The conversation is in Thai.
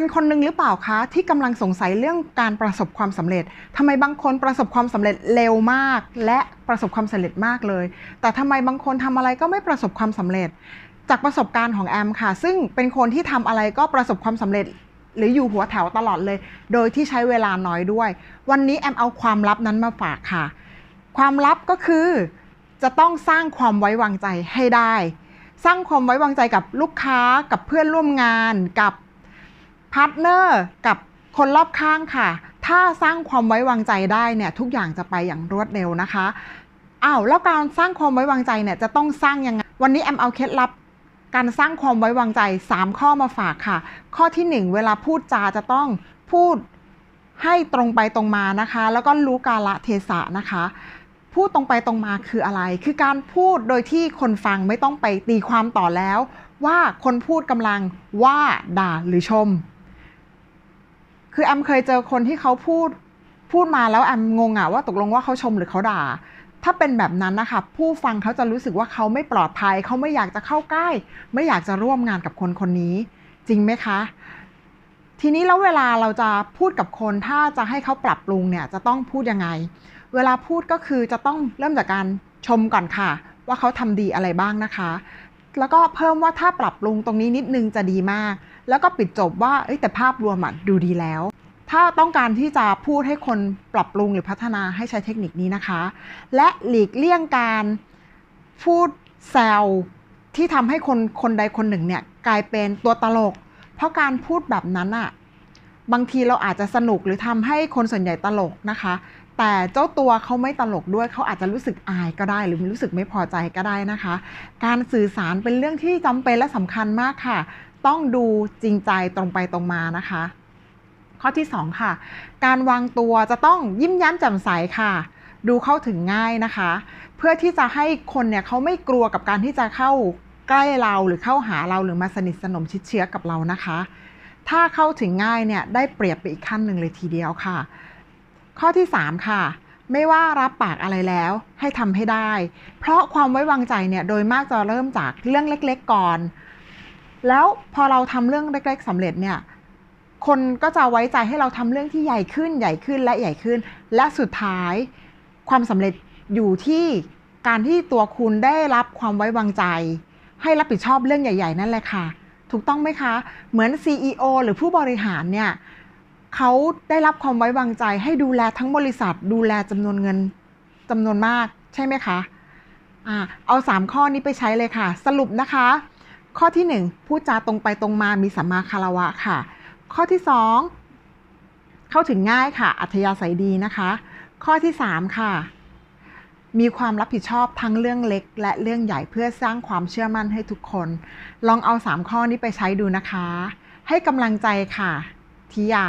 เป็นคนหนึ่งหรือเปล่าคะที่กำลังสงสัยเรื่องการประสบความสำเร็จทำไมบางคนประสบความสำเร็จเร็วมาก และประสบความสำเร็จมากเลย แต่ทำไมบางคนทำอะไรก็ไม่ประสบความสำเร็จ จากประสบการณ์ของแอมค่ะ ซึ่งเป็นคนที่ทำอะไรก็ประสบความสำเร็จหรืออยู่หัวแถวตลอดเลย โดยที่ใช้เวลาน้อยด้วย วันนี้แอมเอาความลับนั้นมาฝากค่ะ ความลับก็คือจะต้องสร้างความไว้วางใจให้ได้ สร้างความไว้วางใจกับลูกค้ากับเพื่อนร่วมงานกับ พาร์ทเนอร์กับคนรอบข้างค่ะ ถ้าสร้างความไว้วางใจได้เนี่ยทุกอย่างจะไปอย่างรวดเร็วนะคะอ้าวแล้วการสร้างความไว้วางใจเนี่ยจะต้องสร้างยังไง วันนี้แอมเอาเคล็ดลับ การสร้างความไว้วางใจ 3 ข้อมาฝากค่ะ ข้อทีหนึ่1 เวลาพูดจาจะต้องพูดให้ตรงไปตรงมานะคะ แล้วก็รู้กาละเทศะนะคะ พูดตรงไปตรงมาคืออะไร คือการพูดโดยที่คนฟังไม่ต้องไปตีความต่อแล้ว ว่าคนพูดกำลังว่าด่าหรือชม คือแอมเคยเจอคนที่เขาพูดพูดมาแล้วแอมงงอะว่าตกลงว่าเขาชมหรือเขาด่า ถ้าเป็นแบบนั้นนะคะผู้ฟังเขาจะรู้สึกว่าเขาไม่ปลอดภัย เขาไม่อยากจะเข้าใกล้ ไม่อยากจะร่วมงานกับคนคนนี้ จริงไหมคะ ทีนี้แล้วเวลาเราจะพูดกับคนถ้าจะให้เขาปรับปรุงเนี่ยจะต้องพูดยังไง เวลาพูดก็คือจะต้องเริ่มจากการชมก่อนค่ะ ว่าเขาทำดีอะไรบ้างนะคะ แล้วก็เพิ่มว่าถ้าปรับปรุงตรงนี้นิดนึงจะดีมาก แล้วก็ปิดจบว่าแต่ภาพรวมดูดีแล้ว ถ้าต้องการที่จะพูดให้คนปรับปรุงหรือพัฒนาให้ใช้เทคนิคนี้นะคะ และหลีกเลี่ยงการพูดแซวที่ทำให้คนคนใดคนหนึ่งเนี่ยกลายเป็นตัวตลก เพราะการพูดแบบนั้นอะบางทีเราอาจจะสนุกหรือทำให้คนส่วนใหญ่ตลกนะคะ แต่เจ้าตัวเขาไม่ตลกด้วยเขาอาจจะรู้สึกอายก็ได้ หรือรู้สึกไม่พอใจก็ได้นะคะ การสื่อสารเป็นเรื่องที่จำเป็นและสำคัญมากค่ะ ต้องดูจริงใจตรงไปตรงมานะคะ ข้อที่ 2 ค่ะ การวางตัวจะต้องยิ้มแย้มแจ่มใสค่ะ ดูเข้าถึงง่ายนะคะ เพื่อที่จะให้คนเนี่ยเขาไม่กลัวกับการที่จะเข้าใกล้เราหรือเข้าหาเราหรือมาสนิทสนมชิดเชื้อกับเรานะคะ ถ้าเข้าถึงง่ายเนี่ยได้เปรียบไปอีกขั้นหนึ่งเลยทีเดียวค่ะ ข้อที่ 3 ค่ะไม่ว่ารับปากอะไรแล้วให้ทำให้ได้ เพราะความไว้วางใจเนี่ยโดยมากจะเริ่มจากเรื่องเล็ก ๆ ก่อน แล้วพอเราทำเรื่องเล็ก ๆสำเร็จเนี่ยคนก็จะไว้ใจให้เราทำเรื่องที่ใหญ่ขึ้นใหญ่ขึ้นและใหญ่ขึ้น และสุดท้ายความสำเร็จอยู่ที่การที่ตัวคุณได้รับความไว้วางใจ ให้รับผิดชอบเรื่องใหญ่ ๆ นั่นแหละค่ะ ถูกต้องไหมคะ เหมือน CEO หรือผู้บริหารเนี่ยเขาได้รับความไว้วางใจ ให้ดูแลทั้งบริษัท ดูแลจำนวนเงินจำนวนมาก ใช่ไหมคะอ่าเอา 3 ข้อนี้ไปใช้เลยค่ะ สรุปนะคะ ข้อที่ 1 พูดจาตรงไปตรงมามีสัมมาคารวะค่ะ ข้อที่ 2 เข้าถึงง่ายค่ะ อัธยาศัยดีนะคะ ข้อที่ 3 ค่ะ มีความรับผิดชอบทั้งเรื่องเล็ก และเรื่องใหญ่เพื่อสร้างความเชื่อมั่นให้ทุกคน ลองเอา 3 ข้อนี้ไปใช้ดูนะคะ ให้กำลังใจค่ะทิยา